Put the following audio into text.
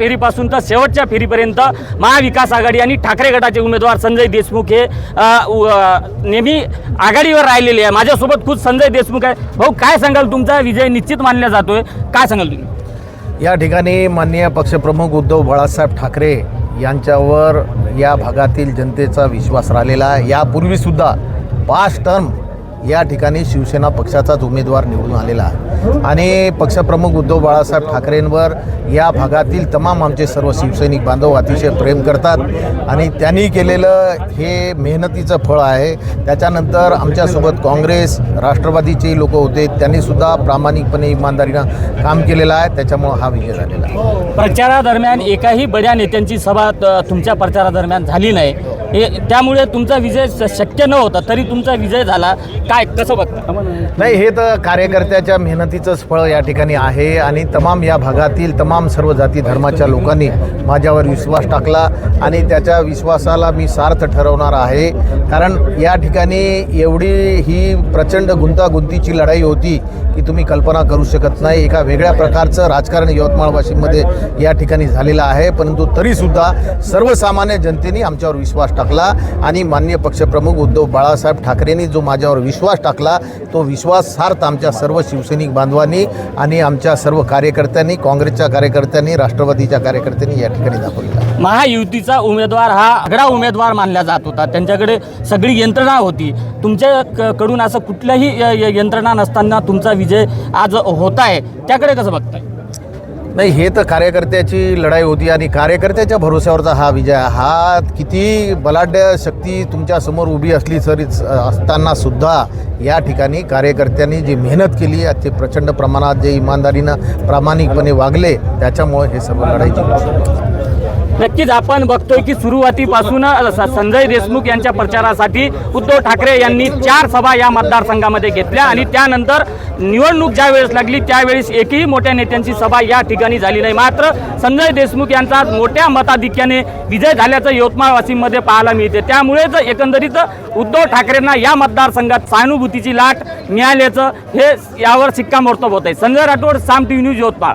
फेरीपासून तर शेवटच्या फेरीपर्यंत महाविकास आघाडी आणि ठाकरे गटाचे उमेदवार संजय देशमुख हे नेहमी आघाडीवर राहिलेले आहे. माझ्यासोबत खुद संजय देशमुख आहे. भाऊ काय सांगाल तुमचा विजय निश्चित मानला जातोय? काय सांगाल तुम्ही? या ठिकाणी माननीय पक्षप्रमुख उद्धव बाळासाहेब ठाकरे यांच्यावर या भागातील जनतेचा विश्वास राहिलेला आहे. यापूर्वीसुद्धा पाच टर्म या ठिकाणी शिवसेना पक्षाचाच उमेदवार निवडून आलेला आहे. आणि पक्षप्रमुख उद्धव बाळासाहेब ठाकरेंवर या भागातील तमाम आमचे सर्व शिवसैनिक बांधव अतिशय प्रेम करतात. आणि त्यांनी केलेलं हे मेहनतीचं फळ आहे. त्याच्यानंतर आमच्यासोबत काँग्रेस राष्ट्रवादीचे लोक होते. त्यांनीसुद्धा प्रामाणिकपणे इमानदारीनं काम केलेलं आहे. त्याच्यामुळं हा विजय झालेला आहे. प्रचारादरम्यान एकाही बड्या नेत्यांची सभा त- तुमच्या प्रचारादरम्यान झाली नाही. हे त्यामुळे तुमचा विजय शक्य न होता तरी तुमचा विजय झाला. काय कसं बघता? नाही हे तर कार्यकर्त्याच्या मेहनतीचंच फळ या ठिकाणी आहे आणि तमाम या भागातील तमाम सर्व जाती धर्माच्या लोकांनी माझ्यावर विश्वास टाकला आणि त्याच्या विश्वासाला मी सार्थ ठरवणार आहे. कारण या ठिकाणी एवढी ही प्रचंड गुंतागुंतीची लढाई होती की तुम्ही कल्पना करू शकत नाही. एका वेगळ्या प्रकारचं राजकारण यवतमाळ वाशिममध्ये या ठिकाणी झालेलं आहे. परंतु तरीसुद्धा सर्वसामान्य जनतेने आमच्यावर विश्वास टाकला आणि माननीय पक्षप्रमुख उद्धव बाळासाहेब ठाकरेंनी जो माझ्यावर विश्वास टाकला तो विश्वासार्थ आमच्या सर्व शिवसैनिक बांधवांनी आणि आमच्या सर्व कार्यकर्त्यांनी काँग्रेसच्या कार्यकर्त्यांनी राष्ट्रवादीच्या कार्यकर्त्यांनी या ठिकाणी दाखवला. महायुतीचा उमेदवार हा आगळा उमेदवार मानला जात होता. त्यांच्याकडे सगळी यंत्रणा होती. तुमच्या कडून असं कुठल्याही य- य- यंत्रणा नसताना तुमचा विजय आज होत आहे. त्याकडे कसं बघताय? नाही हे तर कार्यकर्त्याची लढाई होती आणि कार्यकर्त्याच्या भरोश्यावरचा हा विजय हा किती बलाढ्य शक्ती तुमच्यासमोर उभी असली तरी असताना सुद्धा या ठिकाणी कार्यकर्त्यांनी जी मेहनत केली ते प्रचंड प्रमाणात जे इमानदारीनं प्रामाणिकपणे वागले त्याच्यामुळे हे सर्व लढाई जिंकू नक्कीच आपण बघतोय की सुरुवातीपासून संजय देशमुख यांच्या प्रचारासाठी उद्धव ठाकरे यांनी चार सभा या मतदारसंघामध्ये घेतल्या आणि त्यानंतर निवडणूक ज्या वेळेस लागली त्यावेळेस एकही मोठ्या नेत्यांची सभा या ठिकाणी झाली नाही. मात्र संजय देशमुख यांचा मोठ्या मताधिक्याने विजय झाल्याचं यवतमाळ वाशिममध्ये पाहायला मिळते. त्यामुळेच एकंदरीत उद्धव ठाकरेंना या मतदारसंघात सहानुभूतीची लाट मिळाल्याचं हे यावर शिक्कामोर्तब होत आहे संजय राठोड साम टी न्यूज यवतमाळ.